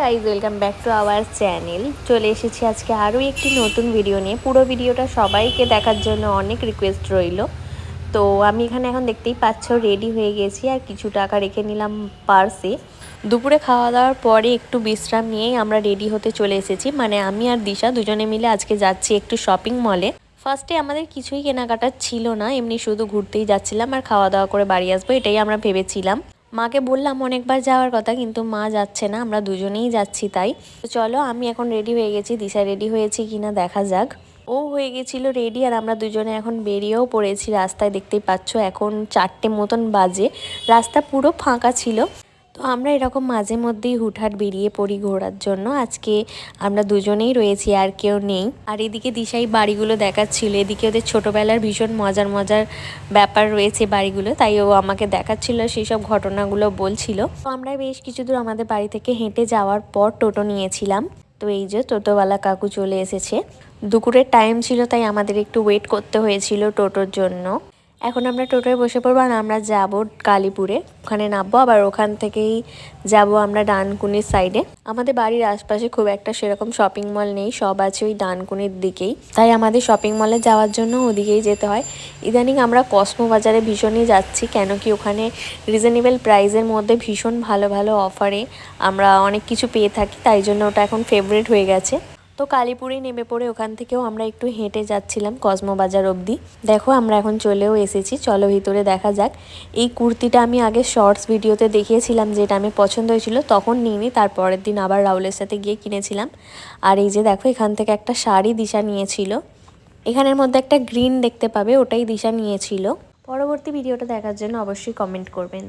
Guys welcome back to our channel চলে এসেছি আজকে আরও একটি নতুন ভিডিও নিয়ে। পুরো ভিডিওটা সবাইকে দেখার জন্য অনেক রিকোয়েস্ট রইল। তো আমি এখানে এখন দেখতেই পাচ্ছ রেডি হয়ে গেছি আর কিছু টাকা রেখে নিলাম পার্সে দুপুরে খাওয়া দাওয়ার পরে একটু বিশ্রাম নিয়েই আমরা রেডি হতে চলে এসেছি। মানে আমি আর দিশা দুজনে মিলে আজকে যাচ্ছি একটু শপিং মলে ফার্স্টে আমাদের কিছুই কেনাকাটা ছিল না, এমনি শুধু ঘুরতেই যাচ্ছিলাম আর খাওয়া দাওয়া করে বাড়ি আসব, এটাই আমরা ভেবেছিলাম। মাকে বললাম অনেকবার যাওয়ার কথা, কিন্তু মা যাচ্ছে না, আমরা দুজনেই যাচ্ছি তাই। তো চলো, আমি এখন রেডি হয়ে গেছি, দিশা রেডি হয়েছি কিনা দেখা যাক। ও হয়ে গেছিল রেডি আর আমরা দুজনে এখন বেরিয়েও পড়েছি রাস্তায়, দেখতেই পাচ্ছ, এখন চারটে মতন বাজে। রাস্তা পুরো ফাঁকা ছিল। তো আমরা এরকম মাঝে মধ্যেই হুটহাট বেরিয়ে পড়ি ঘোরার জন্য। আজকে আমরা দুজনেই রয়েছি, আর কেউ নেই। আর এদিকে দিশাই বাড়িগুলো দেখাচ্ছিল। এদিকে ওদের ছোটোবেলার ভীষণ মজার মজার ব্যাপার রয়েছে বাড়িগুলো, তাই ও আমাকে দেখাচ্ছিল সেই সব ঘটনাগুলো বলছিল। তো আমরা বেশ কিছু দূর আমাদের বাড়ি থেকে হেঁটে যাওয়ার পর টোটো নিয়েছিলাম। তো এই যে টোটোওয়ালা কাকু চলে এসেছে। দুপুরের টাইম ছিল, তাই আমাদের একটু ওয়েট করতে হয়েছিল টোটোর জন্য। এখন আমরা টোটোয় বসে পড়ব আর আমরা যাব কালীপুরে। ওখানে নামবো, আবার ওখান থেকেই যাব আমরা ডানকুনির সাইডে আমাদের বাড়ির আশপাশে খুব একটা সেরকম শপিং মল নেই, সব আছে ওই ডানকুনির দিকেই। তাই আমাদের শপিং মলে যাওয়ার জন্য ওদিকেই যেতে হয়। ইদানিং আমরা কসমো বাজারে ভীষণই যাচ্ছি, কেন কি ওখানে রিজনেবল প্রাইসের মধ্যে ভীষণ ভালো ভালো অফারে আমরা অনেক কিছু পেয়ে থাকি, তাই জন্য ওটা এখন ফেভারিট হয়ে গেছে। তো কালীপুরে নেমে পড়ে ওখান থেকেও আমরা একটু হেঁটে যাচ্ছিলাম কসমো বাজার অবধি। দেখো আমরা এখন চলেও এসেছি, চলো ভিতরে দেখা যাক। এই কুর্তিটা আমি আগে শর্টস ভিডিওতে দেখিয়েছিলাম যেটা আমি পছন্দ হয়েছিল, তখন নিইনি, তারপরের দিন আবার রাহুলের সাথে গিয়ে কিনেছিলাম। আর এই যে দেখো এখান থেকে একটা শাড়ি দিশা নিয়েছিল। এখানের মধ্যে একটা গ্রিন দেখতে পাবে, ওটাই দিশা নিয়েছিল। পরবর্তী ভিডিওটা দেখার জন্য অবশ্যই কমেন্ট করবেন।